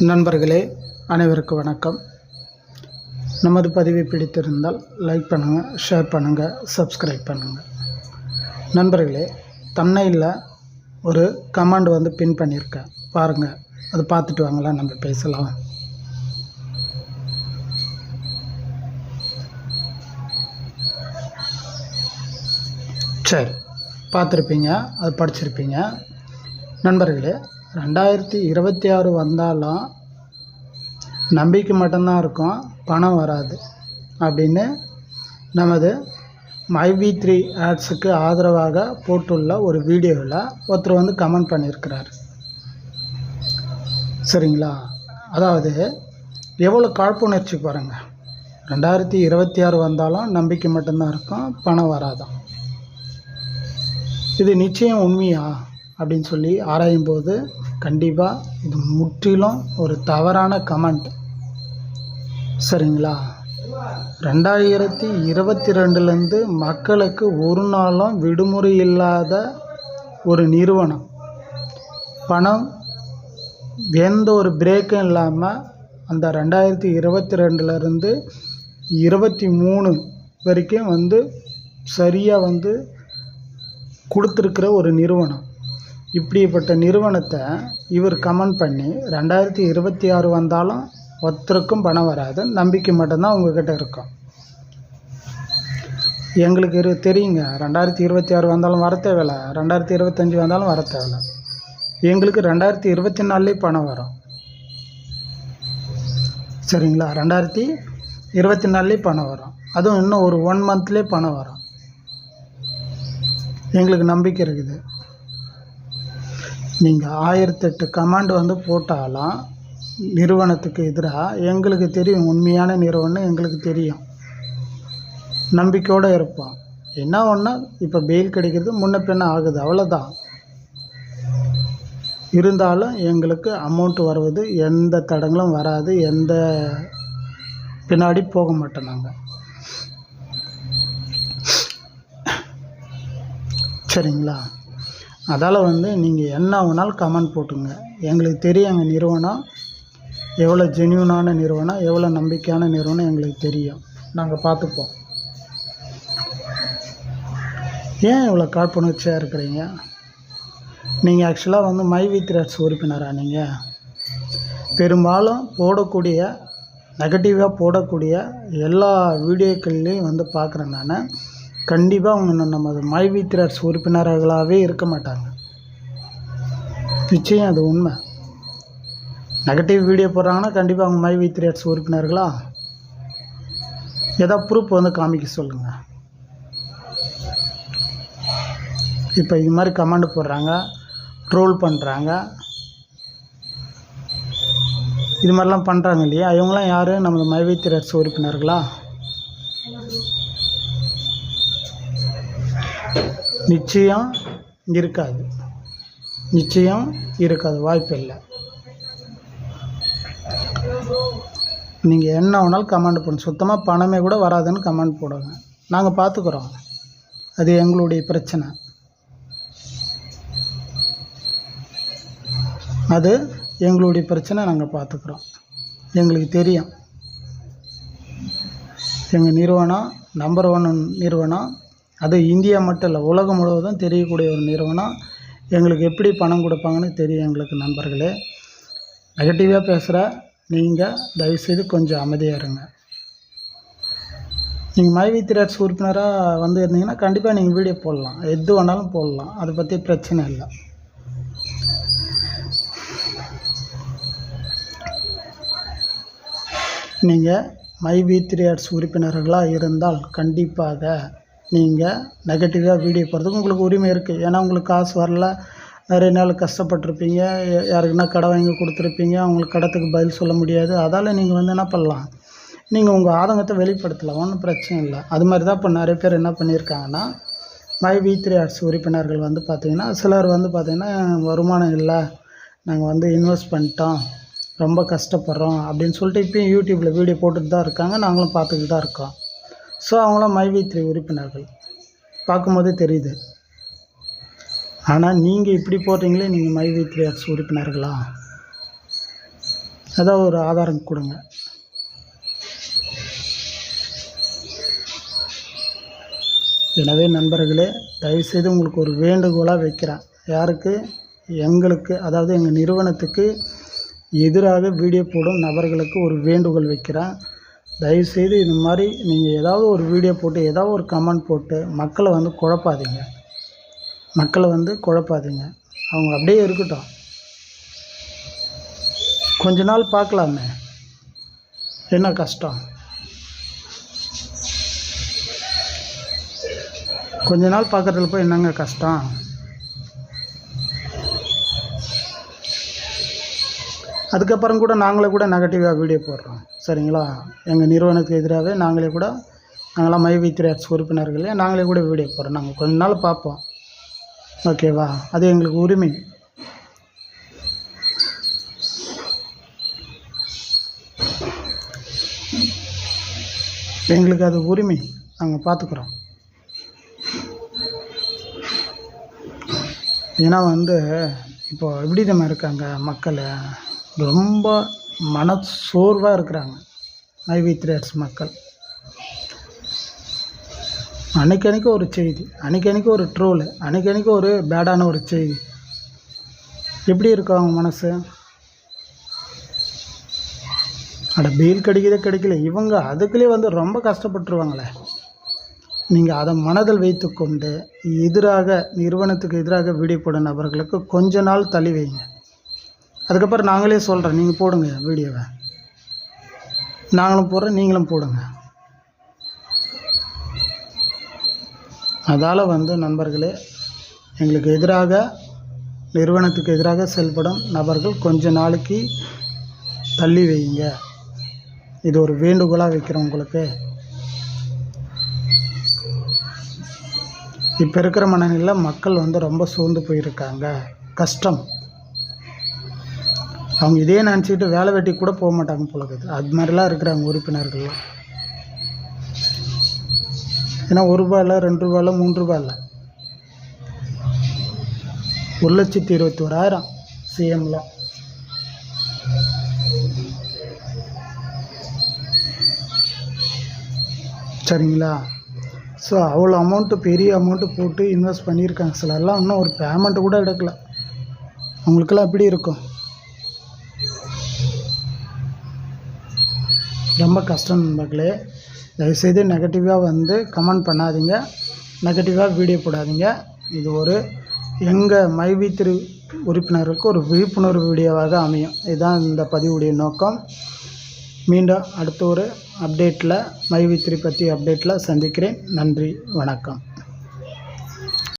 நண்பர்களே அனைவருக்கும் வணக்கம். நமது பதிவை பிடித்திருந்தால் லைக் பண்ணுங்கள் ஷேர் பண்ணுங்கள் சப்ஸ்கிரைப் பண்ணுங்கள் நண்பர்களே தன்னையில் ஒரு கமாண்ட் வந்து பின் பண்ணியிருக்கேன் பாருங்கள் அதை பார்த்துட்டு வாங்கலாம் நம்ம பேசலாம். சரி பார்த்துருப்பீங்க அது படிச்சிருப்பீங்க. நண்பர்களே ரெண்டாயிரத்தி இருபத்தி ஆறு வந்தாலும் நம்பிக்கை மட்டும்தான் இருக்கும். பணம் வராது. அப்படின்னு நமது மைவி த்ரீ ஆட்ஸுக்கு ஆதரவாக போட்டுள்ள ஒரு வீடியோவில் ஒருத்தர் வந்து கமெண்ட் பண்ணியிருக்கிறார். சரிங்களா? அதாவது எவ்வளோ காழ்ப்புணர்ச்சி பாருங்கள் ரெண்டாயிரத்தி இருபத்தி ஆறு வந்தாலும் நம்பிக்கை மட்டும்தான் இருக்கும். பணம் வராதான் இது நிச்சயம் உண்மையா? அப்படின்னு சொல்லி ஆராயும்போது கண்டிப்பாக இது முற்றிலும் ஒரு தவறான கமெண்ட். சரிங்களா? ரெண்டாயிரத்தி இருபத்தி ரெண்டுலேருந்து மக்களுக்கு ஒரு நாளும் விடுமுறை இல்லாத ஒரு நிறுவனம். பணம் எந்த ஒரு பிரேக்கும் இல்லாமல் அந்த ரெண்டாயிரத்தி இருபத்தி ரெண்டுலேருந்து இருபத்தி மூணு வரைக்கும் வந்து சரியாக வந்து கொடுத்துருக்கிற ஒரு நிறுவனம். இப்படிப்பட்ட நிறுவனத்தை இவர் கமெண்ட் பண்ணி ரெண்டாயிரத்தி இருபத்தி ஆறு வந்தாலும் ஒருத்தருக்கும் பணம் வராது. நம்பிக்கை மட்டும்தான் உங்ககிட்ட இருக்கும். எங்களுக்கு இரு தெரியுங்க. ரெண்டாயிரத்தி இருபத்தி ஆறு வந்தாலும் வர தேவையில்ல. ரெண்டாயிரத்தி இருபத்தஞ்சி வந்தாலும் வர தேவையில்ல. எங்களுக்கு ரெண்டாயிரத்தி இருபத்தி நாலுலேயே பணம் வரும். சரிங்களா? ரெண்டாயிரத்தி இருபத்தி நாலுலேயே பணம் வரும். அதுவும் இன்னும் ஒரு ஒன் மந்த்லேயே பணம் வரும். எங்களுக்கு நம்பிக்கை இருக்குது. நீங்கள் ஆயிரத்தெட்டு கமாண்ட் வந்து போட்டாலும் நிறுவனத்துக்கு எதிராக எங்களுக்கு தெரியும் உண்மையான நிறுவனம் எங்களுக்கு தெரியும். நம்பிக்கையோடு இருப்போம் என்ன ஒன்றா இப்போ பெயில் கிடைக்கிறது முன்ன பின்ன ஆகுது அவ்வளோதான் இருந்தாலும் எங்களுக்கு அமௌண்ட் வருவது எந்த தடங்களும் வராது எந்த பின்னாடி போக மாட்டோம் நாங்கள் சரிங்களா? அதால் வந்து நீங்கள் என்ன வேணாலும் கமெண்ட் போட்டுங்க. எங்களுக்கு தெரியும் எங்கள் நிறுவனம். எவ்வளோ ஜென்யூனான நிறுவனம் எவ்வளோ நம்பிக்கையான நிறுவனம் எங்களுக்கு தெரியும். நாங்கள் பார்த்துப்போம். ஏன் இவ்வளோ காழ்ப்புணர்ச்சியாக இருக்கிறீங்க? நீங்கள் ஆக்சுவலாக வந்து மை வித் ரெட்ஸ் உறுப்பினரா நீங்கள் பெரும்பாலும் போடக்கூடிய நெகட்டிவாக போடக்கூடிய எல்லா வீடியோக்கள்லேயும் வந்து பார்க்குறேன் நான். கண்டிப்பாக அவங்க நமது மை உறுப்பினர்களாகவே இருக்க மாட்டாங்க. நிச்சயம் அது உண்மை. நெகட்டிவ் வீடியோ போடுறாங்கன்னா கண்டிப்பாக அவங்க மை உறுப்பினர்களா? ஏதாவது ப்ரூஃப் வந்து காமிக்க சொல்லுங்கள் இப்போ இது மாதிரி கமெண்ட் போடுறாங்க ட்ரோல் பண்ணுறாங்க இது மாதிரிலாம் பண்ணுறாங்க இல்லையா? இவங்களாம் யார்? நமது மைவைத்திரர்ஸ் உறுப்பினர்களா? நிச்சயம் இருக்காது. நிச்சயம் இருக்காது. வாய்ப்பு இல்லை நீங்கள் என்ன வேணாலும் கமெண்ட் போடணும் சுத்தமாக பணமே கூட வராதுன்னு கமெண்ட் போடுங்க. நாங்கள் பார்த்துக்குறோம் அது எங்களுடைய பிரச்சனை. அது எங்களுடைய பிரச்சனை நாங்கள் பார்த்துக்குறோம் எங்களுக்கு தெரியும். எங்கள் நிறுவனம் நம்பர் ஒன் நிறுவனம் அது இந்தியா மட்டும் இல்லை உலகம் முழுவதும் தெரியக்கூடிய ஒரு நிறுவனம். எங்களுக்கு எப்படி பணம் கொடுப்பாங்கன்னு தெரியும் எங்களுக்கு நண்பர்களே. நெகட்டிவாக பேசுகிற நீங்கள் தயவுசெய்து கொஞ்சம் அமைதியாக இருங்க. நீங்கள் மைவி திரட்ஸ் உறுப்பினராக வந்து இருந்தீங்கன்னா கண்டிப்பாக நீங்கள் வீடியோ போடலாம். எது வேணாலும் போடலாம். அதை பற்றி பிரச்சனை இல்லை. நீங்கள் மை வி த்ரீ உறுப்பினர்களாக இருந்தால் கண்டிப்பாக நீங்கள் நெகட்டிவாக வீடியோ போடுறதுக்கு உங்களுக்கு உரிமை இருக்குது ஏன்னா உங்களுக்கு காசு வரல. நிறைய நாள் கஷ்டப்பட்டிருப்பீங்க. யாருக்குன்னா கடை வாங்கி கொடுத்துருப்பீங்க. அவங்களுக்கு கடத்துக்கு பதில் சொல்ல முடியாது. அதால் நீங்கள் வந்து என்ன பண்ணலாம்? நீங்கள் உங்கள் ஆதங்கத்தை வெளிப்படுத்தலாம். ஒன்றும் பிரச்சனை இல்லை. அது மாதிரி தான் இப்போ நிறைய பேர் என்ன பண்ணியிருக்காங்கன்னா மை வி த்ரீ ஆர்ட்ஸ் உறுப்பினர்கள் வந்து பார்த்திங்கன்னா சிலர் வந்து பார்த்திங்கன்னா வருமானம் இல்லை. நாங்கள் வந்து இன்வெஸ்ட் பண்ணிட்டோம். ரொம்ப கஷ்டப்படுறோம் அப்படின்னு சொல்லிட்டு இப்போயும் யூடியூப்பில் வீடியோ போட்டுட்டு தான் இருக்காங்க. நாங்களும் பார்த்துக்கிட்டு தான் இருக்கோம். ஸோ அவங்களாம் மைவி உறுப்பினர்கள். பார்க்கும்போதே தெரியுது. ஆனால் நீங்கள் இப்படி போடுறீங்களே நீங்கள் மைவி த்ரீ உறுப்பினர்களா? ஏதாவது ஒரு ஆதாரம் கொடுங்க. எனவே நண்பர்களே தயவுசெய்து உங்களுக்கு ஒரு வேண்டுகோளாக வைக்கிறேன். யாருக்கு? எங்களுக்கு அதாவது எங்கள் நிறுவனத்துக்கு எதிராக வீடியோ போடும் நபர்களுக்கு ஒரு வேண்டுகோள் வைக்கிறேன். தயவுசெய்து இது மாதிரி நீங்கள் ஏதாவது ஒரு வீடியோ போட்டு ஏதாவது ஒரு கமெண்ட் போட்டு மக்களை வந்து குழப்பாதீங்க. மக்களை வந்து குழப்பாதீங்க. அவங்க அப்படியே இருக்கட்டும். கொஞ்ச நாள் பார்க்கலாமே. என்ன கஷ்டம்? கொஞ்ச நாள் பார்க்குறதுல போய் என்னங்க கஷ்டம்? அதுக்கப்புறம் கூட நாங்களே கூட நெகட்டிவாக வீடியோ போடுறோம். சரிங்களா? எங்கள் நிறுவனத்துக்கு எதிராகவே நாங்களே கூட நாங்களாம் மை வித்ராட்ஸ் உறுப்பினர்கள் உறுப்பினர்களே நாங்களே கூட வீடியோ போகிறோம் நாங்கள் கொஞ்ச நாள் பார்ப்போம். ஓகேவா? அது எங்களுக்கு உரிமை. எங்களுக்கு அது உரிமை. நாங்கள் பார்த்துக்குறோம். ஏன்னா வந்து இப்போ எப்படி நம்ம இருக்காங்க மக்கள். ரொம்ப மன சோர்வாக இருக்கிறாங்க. மைவி த்ரேட்ஸ் மக்கள். அன்னைக்கன்னைக்கு ஒரு செய்தி அன்னைக்கன்னைக்கு ஒரு ட்ரோலு அன்னைக்கன்னைக்கு ஒரு பேடான ஒரு செய்தி. எப்படி இருக்கும் அவங்க மனசு? அட பெயில் கிடைக்கிதே கிடைக்கல. இவங்க அதுக்குள்ளே வந்து ரொம்ப கஷ்டப்பட்டுருவாங்களே. நீங்கள் அதை மனதில் வைத்துக்கொண்டு எதிராக நிறுவனத்துக்கு எதிராக வீடியோ போடும் நபர்களுக்கு கொஞ்ச நாள் தள்ளி வைங்க. அதுக்கப்புறம் நாங்களே சொல்கிறோம் நீங்கள் போடுங்க வீடியோவை. நாங்களும் போடுறோம் நீங்களும் போடுங்க. அதால் வந்து நண்பர்களே எங்களுக்கு எதிராக நிறுவனத்துக்கு எதிராக செயல்படும் நபர்கள் கொஞ்ச நாளைக்கு தள்ளி வைங்க. இது ஒரு வேண்டுகோளாக வைக்கிறோம் உங்களுக்கு. இப்போ இருக்கிற மனநிலையில் மக்கள் வந்து ரொம்ப சோர்ந்து போயிருக்காங்க. கஷ்டம். அவங்க இதே நினச்சிக்கிட்டு வேலை வெட்டி கூட போக மாட்டாங்க போல அது மாதிரிலாம் இருக்கிறாங்க உறுப்பினர்கள்லாம். ஏன்னா ஒரு ரூபா இல்லை ரெண்டு ரூபாயில் இல்லை மூணு ரூபா இல்லை. ஒரு லட்சத்தி இருபத்தி ஓராயிரம் சிஎம்ல சரிங்களா? ஸோ அவ்வளோ அமௌண்ட்டு பெரிய அமௌண்ட்டு போட்டு இன்வெஸ்ட் பண்ணியிருக்காங்க. சிலர்லாம் இன்னும் ஒரு பேமெண்ட்டு கூட எடுக்கல. அவங்களுக்கெல்லாம் எப்படி இருக்கும்? ரொம்ப கஷ்டம் நண்பர்களே. தயவுசெய்து நெகட்டிவாக வந்து கமெண்ட் பண்ணாதீங்க. நெகட்டிவாக வீடியோ போடாதீங்க. இது ஒரு எங்கள் மைவி திரு உறுப்பினருக்கு ஒரு விழிப்புணர்வு வீடியோவாக அமையும். இதுதான் இந்த பதிவுடைய நோக்கம். மீண்டும் அடுத்த ஒரு அப்டேட்டில் மைவித்திரி பற்றி அப்டேட்டில் சந்திக்கிறேன். நன்றி. வணக்கம்.